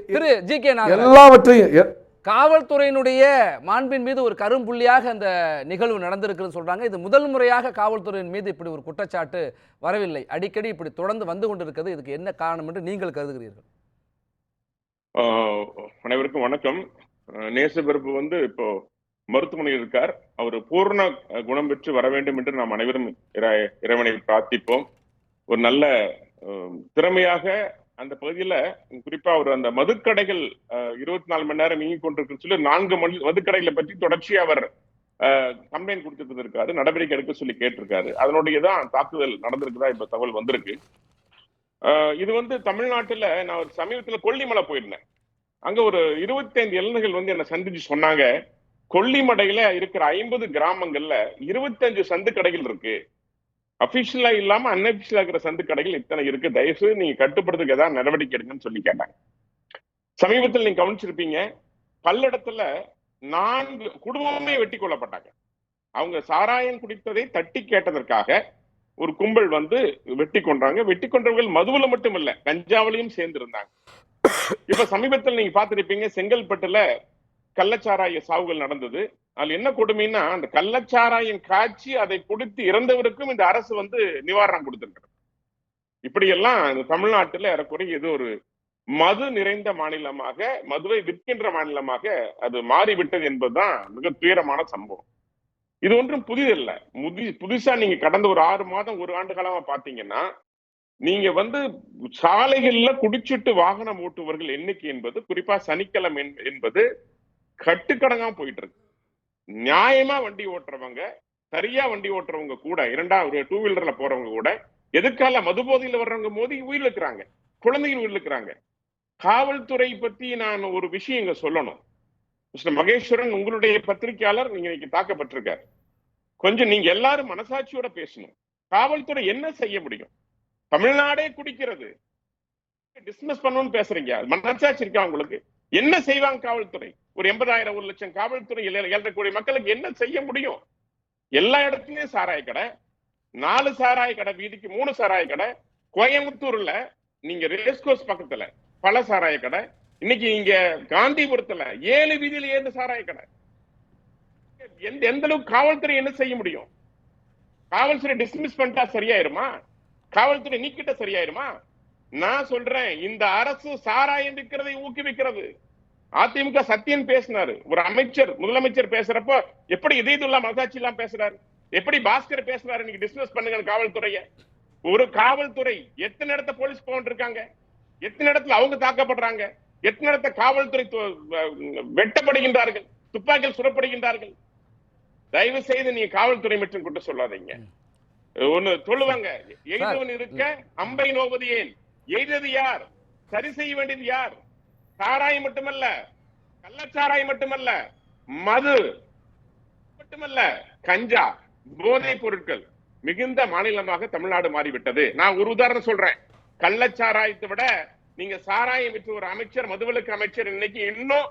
திரு G K Nagaraj எல்லாவற்றையும் காவல்துறையினுடைய மாண்பின் மீது ஒரு கரும்புள்ளியாக அந்த நிகழ்வு நடந்திருக்குன்னு சொல்றாங்க. இது முதல் முறையாக காவல்துறையின் மீது இப்படி ஒரு குற்றச்சாட்டு வரவில்லை. அடிக்கடி இப்படி தொடர்ந்து வந்து கொண்டிருக்கிறது. இதுக்கு என்ன காரணம் என்று நீங்கள் கருதுகிறீர்கள்? அனைவருக்கும் வணக்கம். நேசபிறப்பு வந்து இப்போ மருத்துவமனையில் இருக்கார். அவர் பூர்ண குணம் பெற்று வர வேண்டும் என்று நாம் அனைவரும் இறை- இறைவனை பிரார்த்திப்போம். ஒரு நல்ல திறமையாக அந்த பகுதியில குறிப்பா அவர் அந்த மதுக்கடைகள் இருபத்தி நாலு மணி நேரம் இயங்கிக் கொண்டிருக்குன்னு சொல்லி நான்கு மணி மதுக்கடைகளை பற்றி தொடர்ச்சி அவர் கம்ப்ளைண்ட் கொடுத்துட்டு இருக்காரு நடவடிக்கை எடுக்க சொல்லி கேட்டிருக்காரு. அதனுடைய தான் தாக்குதல் நடந்திருக்குதா இப்ப தகவல் வந்திருக்கு. ஆஹ் இது வந்து தமிழ்நாட்டுல நான் ஒரு சமீபத்துல கொல்லிமலை போயிருந்தேன். அங்க ஒரு 25 இளைஞர்கள் வந்து என்ன சந்திச்சு சொன்னாங்க. கொல்லிமடையில இருக்கிற ஐம்பது கிராமங்கள்ல 25 சந்து கடைகள் இருக்கு. அபிஷியலா இல்லாம அன்அபிஷியலா இருக்கிற சந்து கடைகள் இத்தனை இருக்கு. தயவுசெய்து நீங்க கட்டுப்படுறதுக்கு ஏதாவது நடவடிக்கை எடுங்கன்னு சொல்லி கேட்டாங்க. சமீபத்தில் நீங்க கவனிச்சிருப்பீங்க பல்லடத்துல நான்கு குடும்பமே வெட்டி கொள்ளப்பட்டாங்க அவங்க சாராயம் குடித்ததை தட்டி கேட்டதற்காக ஒரு கும்பல் வந்து வெட்டி கொன்றாங்க. வெட்டி கொண்டவர்கள் மதுவுல மட்டும் இல்ல கஞ்சாவிலையும் சேர்ந்து இருந்தாங்க இப்ப சமீபத்தில் நீங்க பார்த்திருப்பீங்க செங்கல்பட்டுல கள்ளச்சாராய சாவுகள் நடந்தது. அதுல என்ன கொடுமைன்னா அந்த கள்ளச்சாராயம் காய்ச்சி அதை குடித்து இறந்தவருக்கும் இந்த அரசு வந்து நிவாரணம் கொடுத்துருக்கு இப்படியெல்லாம் எல்லாம் தமிழ்நாட்டுல ஏறக்குறைய இது ஒரு மது நிறைந்த மாநிலமாக மதுவை விற்கின்ற மாநிலமாக அது மாறிவிட்டது என்பதுதான் மிக துயரமான சம்பவம். இது ஒன்றும் புதிதல்ல. முதி புதுசா நீங்க கடந்த ஒரு ஆறு மாதம் ஒரு ஆண்டு காலமா பாத்தீங்கன்னா நீங்க வந்து சாலைகள்ல குடிச்சிட்டு வாகனம் ஓட்டுவர்கள் எண்ணிக்கை என்பது குறிப்பா சனிக்கிழமை என்பது கட்டுக்கடங்காம போயிட்டு இருக்கு. நியாயமா வண்டி ஓட்டுறவங்க சரியா வண்டி ஓட்டுறவங்க கூட இரண்டா ஒரு டூ வீலர்ல போறவங்க கூட எதுக்கால மது போதையில வர்றவங்க மோதி உயிரிழக்கிறாங்க குழந்தைகள் உயிரிழக்கிறாங்க காவல்துறை பத்தி நான் ஒரு விஷயம் இங்க சொல்லணும். மிஸ்டர் மகேஸ்வரன் உங்களுடைய பத்திரிகையாளர் நீங்க இன்னைக்கு தாக்கப்பட்டிருக்காரு. கொஞ்சம் நீங்க எல்லாரும் மனசாட்சியோட பேசணும். காவல்துறை என்ன செய்ய முடியும்? தமிழ்நாடே குடிக்கிறது. டிஸ்மிஸ் பண்ணணும்னு பேசுறீங்க. மனசாட்சி இருக்கா உங்களுக்கு? என்ன செய்வாங்க காவல்துறை? ஒரு எண்பதாயிரம் ஒரு லட்சம் காவல்துறை ஏழக்கூடிய மக்களுக்கு என்ன செய்ய முடியும்? எல்லா இடத்துலயும் சாராய கடை நாலு சாராய கடை வீதிக்கு மூணு சாராய கடை கோயம்புத்தூர்ல நீங்க ரேஸ்கோஸ் பக்கத்துல பல சாராய கடை இன்னைக்கு இங்க காந்திபுரத்துல ஏழு வீதியில ஏழு சாராய கடை. எந்த எந்த அளவுக்கு காவல்துறை என்ன செய்ய முடியும்? காவல்துறை டிஸ்மிஸ் பண்ணிட்டா சரியாயிருமா? காவல்துறை நீக்கிட்ட சரியாயிருமா? நான் சொல்றேன் இந்த அரசு சாராயம் விற்கிறதை ஊக்குவிக்கிறது. அதிமுக சத்தியன் பேசினாரு. ஒரு அமைச்சர் முதலமைச்சர் பேசுறப்போ எப்படி இதயதுல்லா மசாட்சி எல்லாம் பேசுறாரு? எப்படி பாஸ்கர் பேசுறாரு? நீங்க டிஸ்மிஸ் பண்ணுங்க காவல்துறைய. ஒரு காவல்துறை எத்தனை இடத்த போலீஸ் போன் இருக்காங்க? எத்தனை இடத்துல அவங்க தாக்கப்படுறாங்க? எத்தனை இடத்த காவல்துறை வெட்டப்படுகின்றார்கள்? துப்பாக்கிகள் சுடப்படுகின்றார்கள்? தயவு செய்து நீங்க காவல்துறை மற்றும் குற்றம் சொல்லாதீங்க. ஒண்ணு சொல்லுவாங்க. எய்தவன் இருக்க அம்பை நோவது ஏன்? எய்தது யார்? சரி செய்ய வேண்டியது யார்? சாராயம் மட்டுமல்ல கள்ளச்சாராயம் மட்டுமல்ல மது மட்டுமல்ல கஞ்சா போதைப் பொருட்கள் மிகுந்த மாநிலமாக தமிழ்நாடு மாறிவிட்டது. நான் ஒரு உதாரணம் சொல்றேன். கள்ளச்சாராயத்தை விட நீங்க சாராயம் விற்று ஒரு அமைச்சர் மதுவிலக்கு அமைச்சர் இன்னைக்கு இன்னும்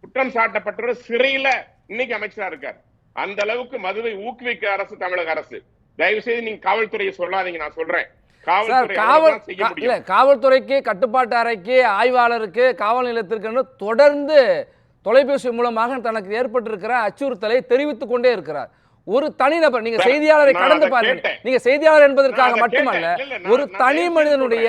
குற்றம் சாட்டப்பட்டவர் சிறையில இன்னைக்கு அமைச்சரா இருக்கார். அந்த அளவுக்கு மதுவை ஊக்குவிக்க அரசு தமிழக அரசு. தயவு செய்து நீங்க காவல்துறையை சொல்லாதீங்க நான் சொல்றேன். காவல் காவல்துறைக்கு கட்டுப்பாட்டு அறைக்கு ஆய்வாளருக்கு காவல் நிலையத்திற்கு தொடர்ந்து தொலைபேசி மூலமாக தனக்கு ஏற்பட்டிருக்கிற அச்சுறுத்தலை தெரிவித்துக் கொண்டே இருக்கிறார். ஒரு தனிநபர் நீங்க செய்தியாளரை கடந்து பாருங்க. நீங்க செய்தியாளர் என்பதற்காக மட்டுமல்ல ஒரு தனி மனிதனுடைய.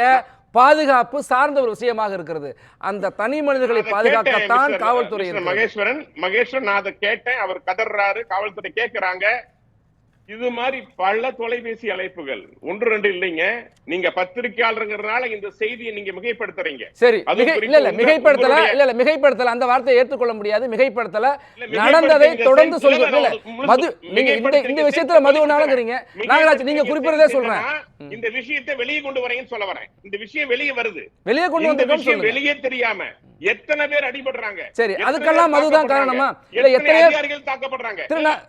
பாதுகாப்பு சார்ந்த ஒரு விஷயமாக இருக்கிறது. அந்த தனி மனிதர்களை பாதுகாக்கத்தான் காவல்துறை. மகேஸ்வரன். மகேஸ்வரன் நான் அதை கேட்டேன். அவர் கதறாரு காவல்துறை கேக்குறாங்க. இது மாதிரி பல தொலைபேசி அழைப்புகள். ஒன்று ரெண்டு இல்லைங்க. நீங்க பத்திரிகையாளருங்கிறதுனால இந்த செய்தியை நீங்க மிகைப்படுத்துறீங்க. சரி இல்ல இல்ல மிகைப்படுத்தல இல்ல இல்ல மிகைப்படுத்தல. அந்த வார்த்தையை ஏற்றுக்கொள்ள முடியாது. மிகைப்படுத்தல. நடந்ததை. தொடர்ந்து சொல்லுங்க. இல்ல, மது நீங்க இந்த இந்த. விஷயத்துல மதுவனாலங்கிறீங்க. நாகராஜ் நீங்க குறிப்பிடுறதே சொல்றேன். இந்த விஷயத்தை வெளியே கொண்டு வரேன்னு சொல்ல வரேன் இந்த விஷயம் வெளியே வருது. வெளியே கொண்டு இந்த வந்திருக்கோம் விஷயம் சொல்லுங்க. வெளியே தெரியாம எத்தனை பேர் அடிபடுறாங்க? சரி அதுக்கெல்லாம் மதுதான்? காரணமா? இல்ல எத்தனை அதிகாரிகள் தாக்கப்படுறாங்க?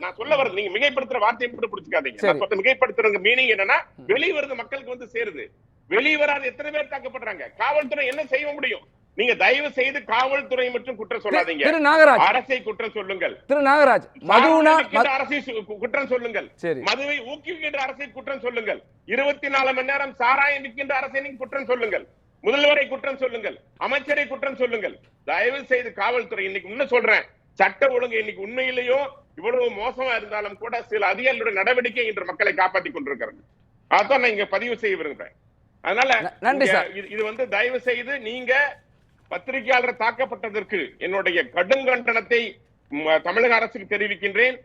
நான் சொல்ல வரது நீங்க மிகைப்படுத்துற வார்த்தையை மட்டும் பிடிச்சுக்காதீங்க. மிகைப்படுத்துறங்க மீனிங் என்னன்னா வெளியே வருது மக்களுக்கு வந்து சேருது. வெளியே வராது எத்தனை பேர் தாக்கப்படுறாங்க? காவல்துறை என்ன செய்ய முடியும்? நீங்க தயவு செய்து காவல்துறை மற்றும் குற்றம் சொல்லாதீங்க. திரு நாகராஜ். அரசை குற்றம் சொல்லுங்கள். திரு நாகராஜ் விற்கின்ற அரசை குற்றம் சொல்லுங்கள். மதுவை ஊக்குவிக்கின்ற அரசை குற்றம் சொல்லுங்கள். இருபத்தி நாலு மணி நேரம் சாராயம் விற்கின்ற அரசை நீங்க குற்றம் சொல்லுங்கள். முதல்வரை குற்றம் சொல்லுங்கள். அமைச்சரை குற்றம் சொல்லுங்கள். தயவு செய்து காவல்துறை இன்னைக்கு இன்னும் சொல்றேன் சட்ட ஒழுங்கு இன்னைக்கு உண்மையிலேயோ இவ்வளவு மோசமா இருந்தாலும் கூட சில அதிகாரிகளுடைய நடவடிக்கை இன்று மக்களை காப்பாற்றிக் கொண்டிருக்கிறது. அதான் நான் இங்க பதிவு செய்ய விரும்புறேன். அதனால. இது- வந்து தயவு செய்து நீங்க பத்திரிகையாளர் தாக்கப்பட்டதற்கு என்னுடைய கடும் கண்டனத்தை தமிழக அரசுக்கு தெரிவிக்கின்றேன்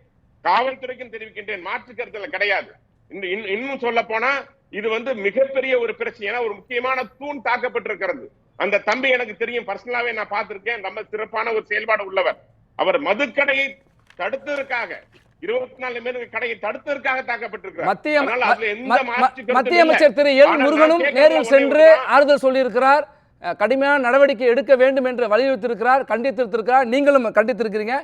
காவல்துறைக்கும் தெரிவிக்கின்றேன். மாற்று கருத்துல கிடையாது. இன்னும் சொல்ல போனா இது வந்து மிகப்பெரிய ஒரு பிரச்சனை. ஒரு முக்கியமான தூண் தாக்கப்பட்டிருக்கிறது. அந்த தம்பி எனக்கு தெரியும். பர்சனலாவே நான் பார்த்திருக்கேன். நம்ம சிறப்பான ஒரு செயல்பாடு உள்ளவர். அவர் மதுக்கடையை தடுத்ததற்காக. இருபத்தி நாலு பேர் கடையை தடுத்ததற்காக தாக்கப்பட்டிருக்கிறார். மத்திய. அமைச்சர் திரு எல் முருகனும் நேரில் சென்று. ஆறுதல் சொல்லியிருக்கிறார். கடுமையான நடவடிக்கை எடுக்க வேண்டும் என்று வலியுறுத்தியிருக்கிறார் கண்டித்திருக்கிறார் நீங்களும் கண்டித்திருக்கிறீங்க.